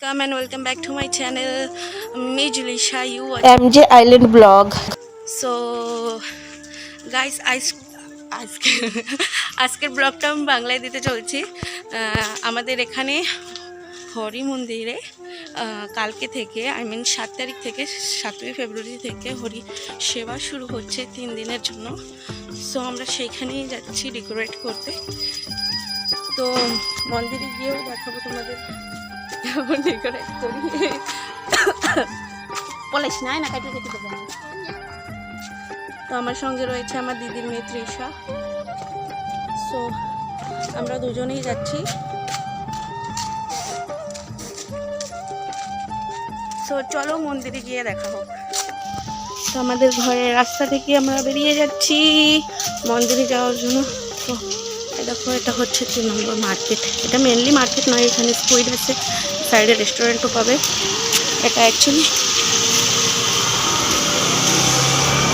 And welcome back to my channel. Me Julisha, you watch. MJ Island Blog. So, guys, আজ আজকে আজকের ব্লগটা আমি বাংলায় দিতে চলছি আমাদের এখানে হরি মন্দিরে কালকে থেকে আই মিন সাত তারিখ থেকে সাতই ফেব্রুয়ারি থেকে হরি সেবা শুরু হচ্ছে তিন দিনের জন্য সো আমরা সেইখানেই যাচ্ছি ডেকোরেট করতে তো মন্দিরে গিয়েও দেখাবো তোমাদের কেমন ডেকোরেট করি বলিস না না কাটিয়ে কেটে দেবো। তো আমার সঙ্গে রয়েছে আমার দিদির মেয়ে তৃষা। সো আমরা দুজনেই যাচ্ছি। সো চলো মন্দিরে গিয়ে দেখা হোক। তো আমাদের ঘরের রাস্তা থেকে আমরা বেরিয়ে যাচ্ছি। মন্দিরে যাওয়ার জন্য। তো দেখো এটা হচ্ছে তিন নম্বর মার্কেট। এটা মেনলি মার্কেট নয় এখানে স্কুইড আছে। সাইডে রেস্টুরেন্টও পাবে। এটা অ্যাকচুয়ালি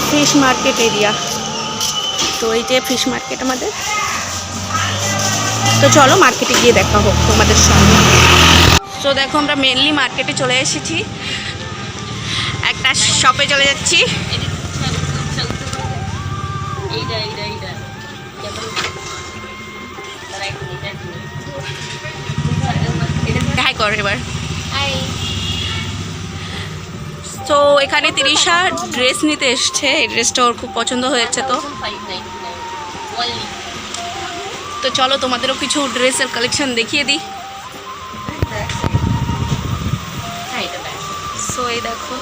ফিশ মার্কেট এরিয়া তো এই যে ফিশ মার্কেট আমাদের। তো চলো মার্কেটে গিয়ে দেখা হোক তোমাদের সঙ্গে। তো দেখো আমরা মেনলি মার্কেটে চলে এসেছি। একটা শপে চলে যাচ্ছি। এইটা এইটা এইটা কর এবার। তো এখানে তিরিশা ড্রেস নিতে এসছে। এই ড্রেসটা ওর খুব পছন্দ হয়েছে তো। তো চলো তোমাদেরও কিছু ড্রেসের কালেকশন দেখিয়ে দিই। সো এই দেখো।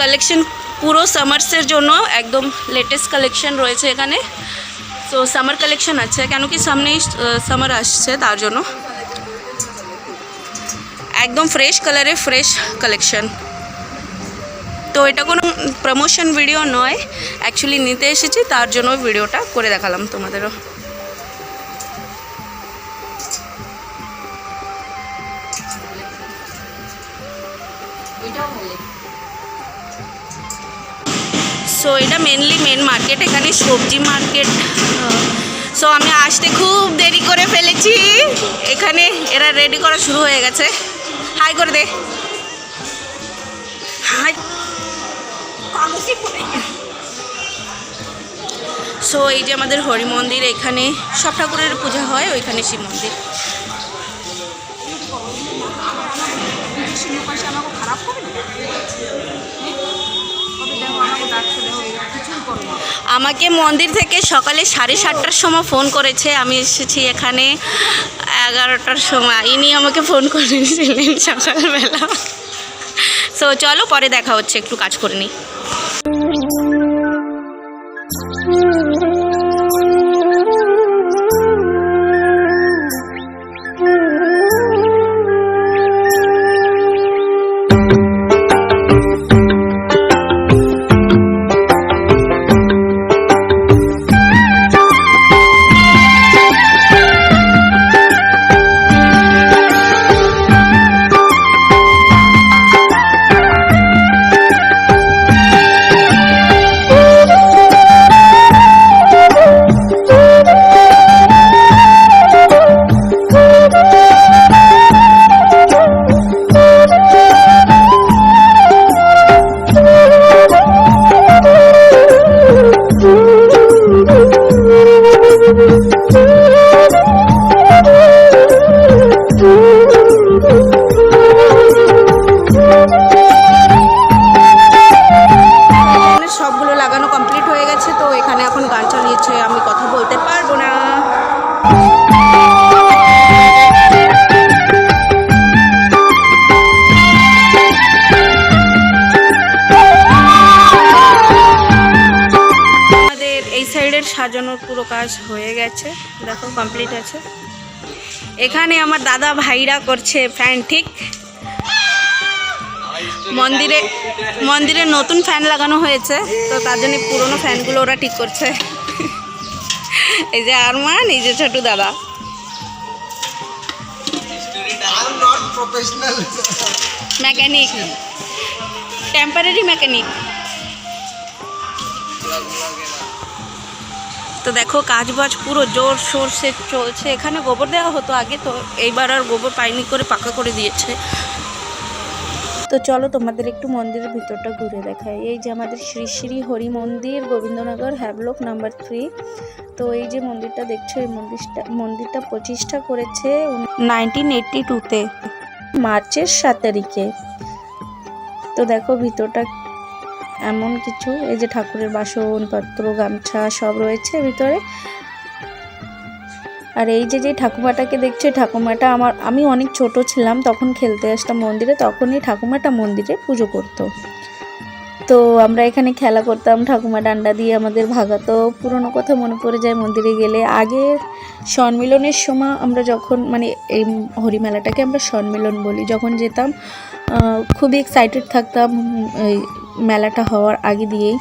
কালেকশন পুরো সামার্সের জন্য একদম লেটেস্ট কালেকশন রয়েছে এখানে। তো সামার কালেকশন আছে। কেন কি সামনেই সামার আসছে তার জন্য। একদম ফ্রেশ কালারে ফ্রেশ কালেকশন তো এটা কোনো প্রমোশন ভিডিও নয়। অ্যাকচুয়ালি নিতে এসেছি, তার জন্য ভিডিওটা করে দেখালাম তোমাদেরও। সো এটা মেনলি মেন মার্কেট এখানে সবজি মার্কেট সো আমি আসতে খুব দেরি করে ফেলেছি। এখানে এরা রেডি করা শুরু হয়ে গেছে। হাই করে দে। হাই সো এই যে আমাদের হরি মন্দির, এখানে সব ঠাকুরের পূজা হয়, ওইখানে শিব মন্দির। আমাকে মন্দির থেকে সকালে সাড়ে সাতটার সময় ফোন করেছে। আমি এসেছি এখানে এগারোটার সময়। ইনি আমাকে ফোন করেছিলেন সকালবেলা। সো চলো পরে দেখা হচ্ছে, একটু কাজ করে নিই। সাজানোর পুরো কাজ হয়ে গেছে। দেখো কমপ্লিট আছে। এখানে আমার দাদা ভাইরা করছে ফ্যান ঠিক? মন্দিরে মন্দিরে নতুন ফ্যান লাগানো হয়েছে তো তার জন্য পুরোনো ফ্যানগুলো ওরা ঠিক করছে। এই যে আরমান এই যে ছোটু দাদা. মেকানিক টেম্পারারি মেকানিক তো দেখো কাজ বাজ পুরো জোর সোর সে চলছে। এখানে গোবর দেওয়া হতো আগে, তো এইবার আর গোবর পাইনি করে পাকা করে দিয়েছে। তো চলো তোমাদের একটু মন্দিরের ভিতরটা ঘুরে দেখায় এই যে আমাদের শ্রী শ্রী হরি মন্দির, গোবিন্দনগর হ্যাভলক নাম্বার থ্রি। তো এই যে মন্দিরটা দেখছ, এই মন্দিরটা মন্দিরটা প্রতিষ্ঠা করেছে নাইনটিন এইটটি টুতে মার্চের সাত তারিখে। তো দেখো ভিতরটা এমন কিছু, এই যে ঠাকুরের বাসনপত্র গামছা সব রয়েছে ভিতরে। আর এই যে যে ঠাকুমাটাকে দেখছ, ঠাকুমাটা আমার, আমি অনেক ছোট ছিলাম, তখন খেলতে আসতাম মন্দিরে, তখনই ঠাকুমাটা মন্দিরে পুজো করতো। তো আমরা এখানে খেলা করতাম, ঠাকুমা ডান্ডা দিয়ে আমাদের ভাগাতো, পুরনো কথা মনে পড়ে যায় মন্দিরে গেলে। আগে সম্মিলনের সময় আমরা যখন মানে এই হরিমেলাটাকে আমরা সম্মিলন বলি, যখন যেতাম খুবই এক্সাইটেড থাকতাম মেলাটা হওয়ার আগে দিয়েই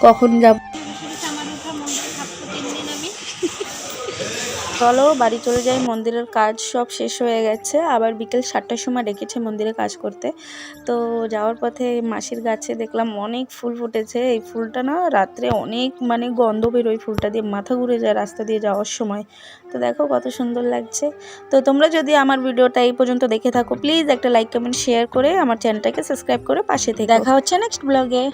কখন যাব চলো, বাড়ি চলে যাই, মন্দিরের কাজ সব শেষ হয়ে গেছে। আবার বিকেল সাতটার সময় ডেকেছে মন্দিরে কাজ করতে। তো যাওয়ার পথে মাসির গাছে দেখলাম অনেক ফুল ফুটেছে। এই ফুলটা না রাত্রে অনেক মানে গন্ধ বেরোয় ফুলটা দিয়ে, মাথা ঘুরে যায় রাস্তা দিয়ে যাওয়ার সময়। তো দেখো কত সুন্দর লাগছে। তো তোমরা যদি আমার ভিডিওটা এই পর্যন্ত দেখে থাকো, প্লিজ একটা লাইক, কমেন্ট, শেয়ার করে আমার চ্যানেলটাকে সাবস্ক্রাইব করে পাশে থেকে। দেখা হচ্ছে নেক্সট ব্লগে।